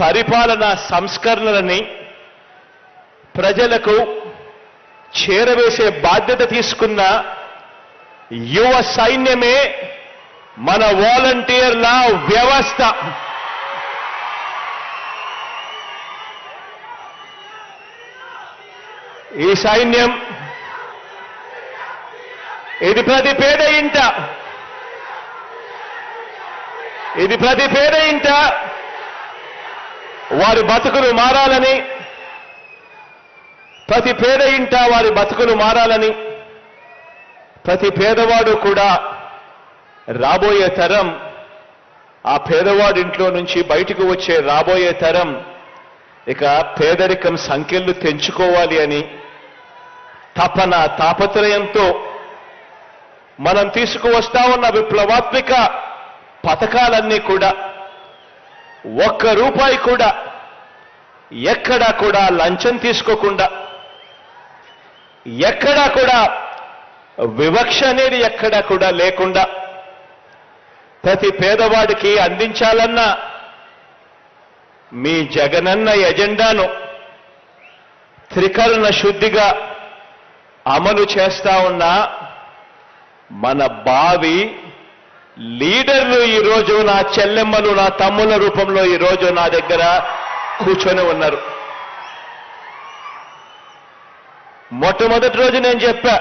పరిపాలన సంస్కరణలని ప్రజలకు చేరవేసే బాధ్యత తీసుకున్న యువ సైన్యమే మన వాలంటీర్ల వ్యవస్థ. ఈ సైన్యం ఇది ప్రతి పేద ఇంట. ఇది ప్రతి పేద ఇంట. వారి బతుకులు మారాలని ప్రతి పేద ఇంట వారి బతుకులు మారాలని ప్రతి పేదవాడు కూడా రాబోయే తరం ఆ పేదవాడి ఇంట్లో నుంచి బయటకు వచ్చే రాబోయే తరం ఇక పేదరికం సంఖ్యలు తెంచుకోవాలి అని తపన తాపత్రయంతో మనం తీసుకువస్తా ఉన్న విప్లవాత్మిక పథకాలన్నీ కూడా ఒక్క రూపాయి కూడా ఎక్కడా కూడా లంచం తీసుకోకుండా ఎక్కడా కూడా వివక్ష అనేది ఎక్కడా కూడా లేకుండా ప్రతి పేదవాడికి అందించాలన్న మీ జగనన్న ఎజెండాను త్రికరణ శుద్ధిగా అమలు చేస్తా ఉన్న మన బావి లీడర్లు ఈరోజు నా చెల్లెమ్మలు నా తమ్ముల రూపంలో ఈరోజు నా దగ్గర కూర్చొని ఉన్నారు. మొట్టమొదటి రోజు నేను చెప్పా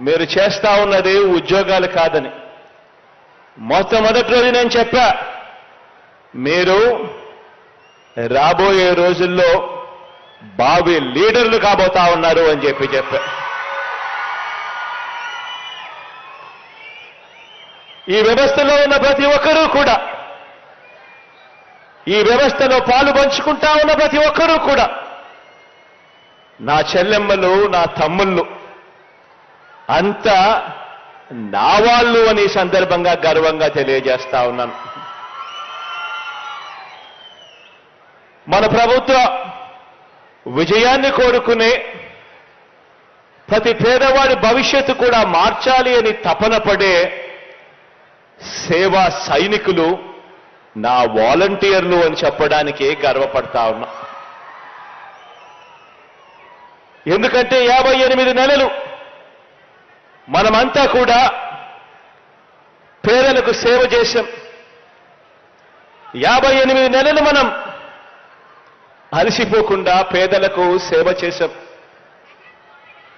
మీరు చేస్తా ఉన్నది ఉద్యోగాలు కాదని. మొట్టమొదటి రోజు నేను చెప్పా మీరు రాబోయే రోజుల్లో బావి లీడర్లు కాబోతా ఉన్నారు అని చెప్పి చెప్పా. ఈ వ్యవస్థలో ఉన్న ప్రతి ఒక్కరూ కూడా ఈ వ్యవస్థలో పాలు పంచుకుంటా ఉన్న ప్రతి ఒక్కరూ కూడా నా చెల్లెమ్మలు నా తమ్ముళ్ళు అంతా నా వాళ్ళు అని సందర్భంగా గర్వంగా తెలియజేస్తా ఉన్నాను. మన ప్రభుత్వ విజయాన్ని కోరుకునే ప్రతి పేదవాడి భవిష్యత్తు కూడా మార్చాలి అని తపన పడే సేవా సైనికులు నా వాలంటీర్లు అని చెప్పడానికి గర్వపడతా ఉన్నా. ఎందుకంటే యాభై ఎనిమిది నెలలు మనమంతా కూడా పేదలకు సేవ చేశాం. యాభై ఎనిమిది నెలలు మనం అలసిపోకుండా పేదలకు సేవ చేశాం.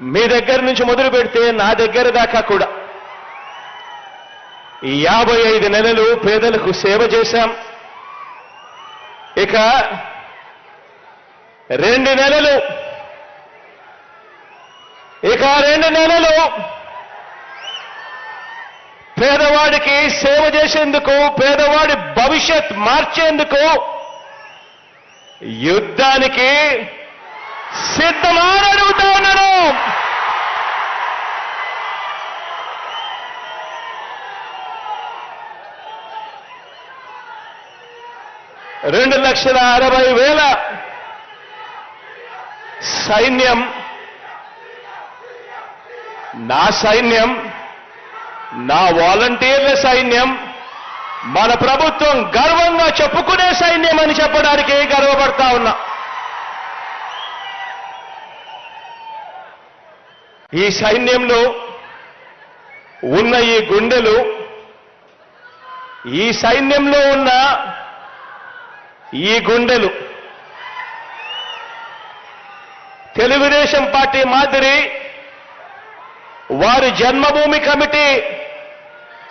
మీ దగ్గర నుంచి మొదలు పెడితే నా దగ్గర దాకా కూడా. యాభై ఐదు నెలలు పేదలకు సేవ చేశాం. ఇక రెండు నెలలు ఇక రెండు నెలలు పేదవాడికి సేవ చేసేందుకు పేదవాడి భవిష్యత్ మార్చేందుకు యుద్ధానికి సిద్ధమా ఉన్నాను. రెండు లక్షల అరవై వేల సైన్యం నా సైన్యం నా వాలంటీర్ల సైన్యం మన ప్రభుత్వం గర్వంగా చెప్పుకునే సైన్యం అని చెప్పడానికి గర్వపడతా ఉన్నా. ఈ సైన్యంలో ఉన్న ఈ గుండెలు ఈ సైన్యంలో ఉన్న ఈ గుండెలు. తెలుగుదేశం పార్టీ మాదిరి వారి జన్మభూమి కమిటీ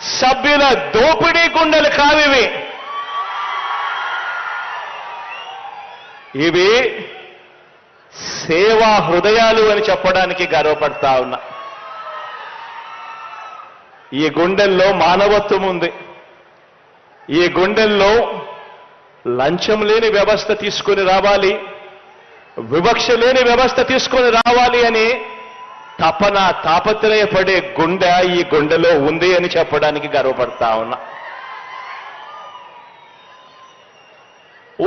సభ్యుల దోపిడీ గుండెలు కావివి. ఇవి సేవా హృదయాలు అని చెప్పడానికి గర్వపడతా ఉన్నా. ఈ గుండెల్లో మానవత్వం ఉంది. ఈ గుండెల్లో లంచం లేని వ్యవస్థ తీసుకొని రావాలి వివక్ష లేని వ్యవస్థ తీసుకొని రావాలి అని తపన తాపత్రయపడే గుండె ఈ గుండెలో ఉంది అని చెప్పడానికి గర్వపడతా ఉన్నా.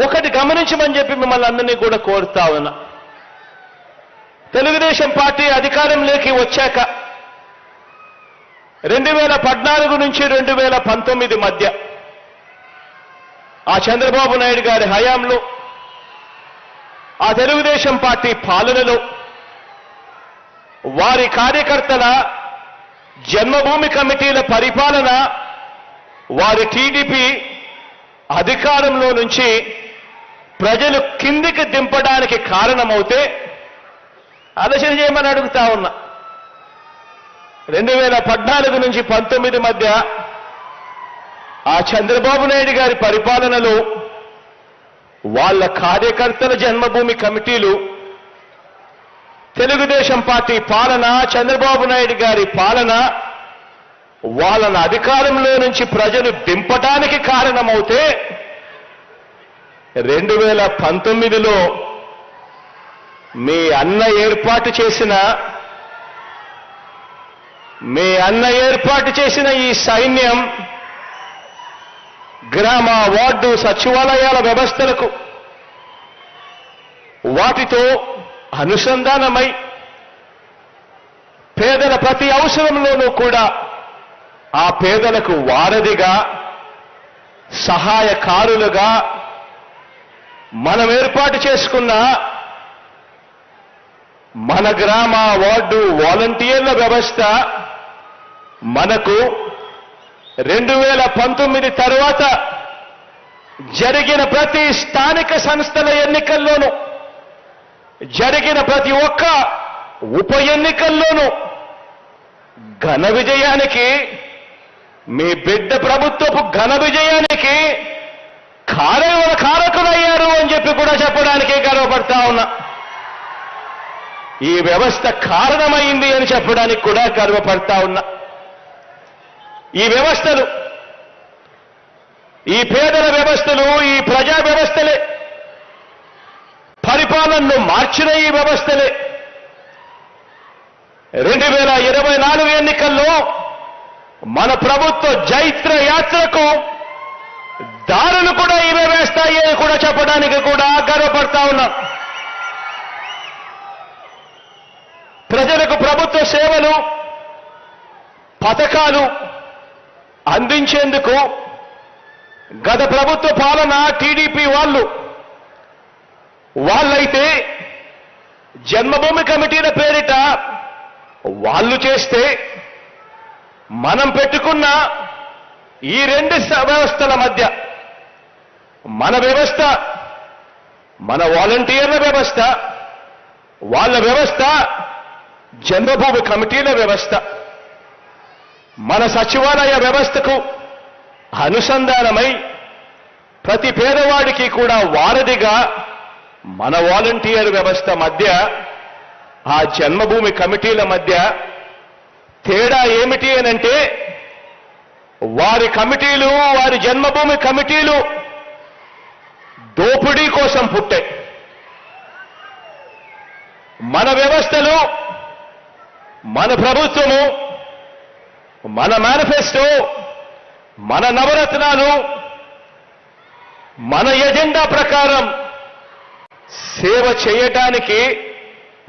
ఒకటి గమనించమని చెప్పి మిమ్మల్ని అందరినీ కూడా కోరుతా ఉన్నా. తెలుగుదేశం పార్టీ అధికారంలోకి వచ్చాక రెండు వేల పద్నాలుగు నుంచి రెండు వేల పంతొమ్మిది మధ్య ఆ చంద్రబాబు నాయుడు గారి హయాంలో ఆ తెలుగుదేశం పార్టీ పాలనలో వారి కార్యకర్తల జన్మభూమి కమిటీల పరిపాలన వారి టీడీపీ అధికారంలో నుంచి ప్రజలు కిందికి దింపడానికి కారణమవుతే ఆలోచన చేయమని అడుగుతా ఉన్నా. రెండు వేల పద్నాలుగు నుంచి పంతొమ్మిది మధ్య ఆ చంద్రబాబు నాయుడు గారి పరిపాలనలో వాళ్ళ కార్యకర్తల జన్మభూమి కమిటీలు తెలుగుదేశం పార్టీ పాలన చంద్రబాబు నాయుడు గారి పాలన వాళ్ళని అధికారంలో నుంచి ప్రజలు దింపడానికి కారణమవుతే రెండు వేల పంతొమ్మిదిలో మీ అన్న ఏర్పాటు చేసిన మీ అన్న ఏర్పాటు చేసిన ఈ సైన్యం గ్రామ వార్డు సచివాలయాల వ్యవస్థలకు వాటితో అనుసంధానమై పేదల ప్రతి అవసరంలోనూ కూడా ఆ పేదలకు వారధిగా సహాయకారులుగా మనం ఏర్పాటు చేసుకున్న మన గ్రామ వార్డు వాలంటీర్ల వ్యవస్థ మనకు రెండు వేల పంతొమ్మిది తర్వాత జరిగిన ప్రతి స్థానిక సంస్థల ఎన్నికల్లోనూ జరిగిన ప్రతి ఒక్క ఉప ఎన్నికల్లోనూ ఘన విజయానికి మీ బిడ్డ ప్రభుత్వపు ఘన విజయానికి కారణ కారకులయ్యారు అని చెప్పి కూడా చెప్పడానికి గర్వపడతా ఉన్నా. ఈ వ్యవస్థ కారణమైంది అని చెప్పడానికి కూడా గర్వపడతా ఉన్నా. ఈ వ్యవస్థలు. ఈ పేదల వ్యవస్థలు ఈ ప్రజా వ్యవస్థలే. పరిపాలనను మార్చిన ఈ వ్యవస్థలే. రెండు వేల ఇరవై నాలుగు ఎన్నికల్లో మన ప్రభుత్వ జైత్ర యాత్రకు దారులు కూడా ఇవే వేస్తాయి అని కూడా చెప్పడానికి కూడా గర్వపడతా ఉన్నాం. ప్రజలకు ప్రభుత్వ సేవలు పథకాలు అందించేందుకు గత ప్రభుత్వ పాలన టీడీపీ వాళ్ళు వాళ్ళైతే జన్మభూమి కమిటీల పేరిట వాళ్ళు చేస్తే మనం పెట్టుకున్న ఈ రెండు వ్యవస్థల మధ్య మన వ్యవస్థ మన వాలంటీర్ల వ్యవస్థ వాళ్ళ వ్యవస్థ జన్మభూమి కమిటీల వ్యవస్థ. మన సచివాలయ వ్యవస్థకు అనుసంధానమై ప్రతి పేదవాడికి కూడా వారధిగా మన వాలంటీర్ వ్యవస్థ మధ్య ఆ జన్మభూమి కమిటీల మధ్య తేడా ఏమిటి అనంటే వారి కమిటీలు వారి జన్మభూమి కమిటీలు దోపిడీ కోసం పుట్టాయి మన వ్యవస్థలు మన ప్రభుత్వము మన మేనిఫెస్టో మన నవరత్నాలు మన ఎజెండా ప్రకారం సేవ చేయటానికి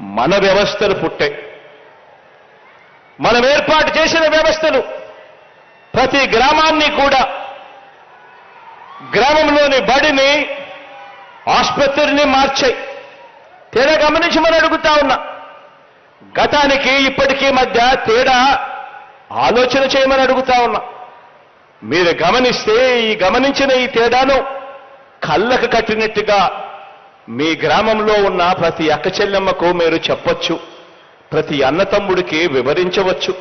మన వ్యవస్థలు పుట్టాయి మనం ఏర్పాటు చేసిన వ్యవస్థలు ప్రతి గ్రామాన్ని కూడా గ్రామంలోని బడిని ఆసుపత్రిని మార్చాయి. తేడా గమనించి మనం అడుగుతా ఉన్నా గతానికి ఇప్పటికీ మధ్య తేడా ఆలోచన చేయమని అడుగుతా ఉన్నా. మీరు గమనిస్తే ఈ గమనించిన ఈ తేడాను కళ్ళకు కట్టినట్టుగా మీ గ్రామంలో ఉన్న ప్రతి అక్క చెల్లెమ్మకు మీరు చెప్పొచ్చు. ప్రతి అన్నతమ్ముడికి వివరించవచ్చు.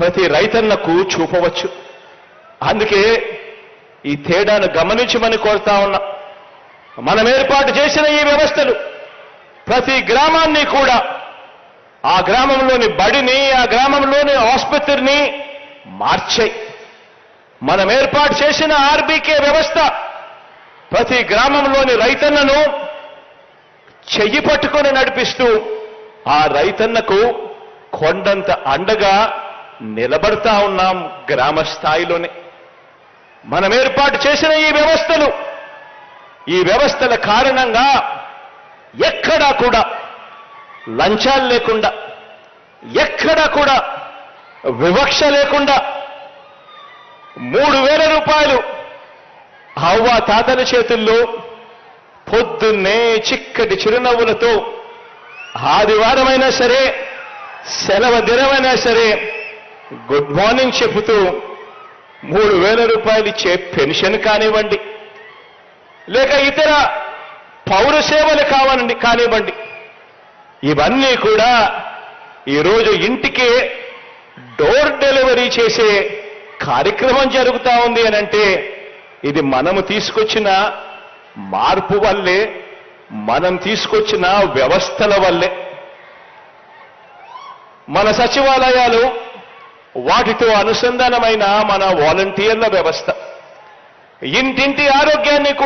ప్రతి రైతన్నకు చూపవచ్చు. అందుకే ఈ తేడాను గమనించమని కోరుతా ఉన్నా. మనం ఏర్పాటు చేసిన ఈ వ్యవస్థలు ప్రతి గ్రామాన్ని కూడా ఆ గ్రామంలోని బడిని ఆ గ్రామంలోని ఆసుపత్రిని మార్చాయి మనం ఏర్పాటు చేసిన ఆర్బీకే వ్యవస్థ ప్రతి గ్రామంలోని రైతన్నను చెయ్యి పట్టుకొని నడిపిస్తూ ఆ రైతన్నకు కొండంత అండగా నిలబడతా ఉన్నాం గ్రామ స్థాయిలోనే మనం ఏర్పాటు చేసిన ఈ వ్యవస్థలు ఈ వ్యవస్థల కారణంగా ఎక్కడా కూడా లంచాలు లేకుండా ఎక్కడా కూడా వివక్ష లేకుండా మూడు వేల రూపాయలు అవ్వ తాతల చేతుల్లో పొద్దున్నే చిక్కటి చిరునవ్వులతో ఆదివారమైనా సరే సెలవు దినమైనా సరే గుడ్ మార్నింగ్ చెబుతూ మూడు వేల రూపాయలు ఇచ్చే పెన్షన్ కానివ్వండి లేక ఇతర పౌర సేవలు కావాలండి కానివ్వండి ఇవన్నీ కూడా ఈరోజు ఇంటికే డోర్ డెలివరీ చేసే కార్యక్రమం జరుగుతూ ఉంది అని అంటే ఇది మనము తీసుకొచ్చిన మార్పు వల్లే మనం తీసుకొచ్చిన వ్యవస్థల వల్లే. మన సచివాలయాలు వాటితో అనుసంధానమైన మన వాలంటీర్ల వ్యవస్థ. ఇంటింటి ఆరోగ్యాన్ని కూడా